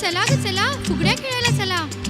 चला ग चला. फुगड्या खेळायला चला.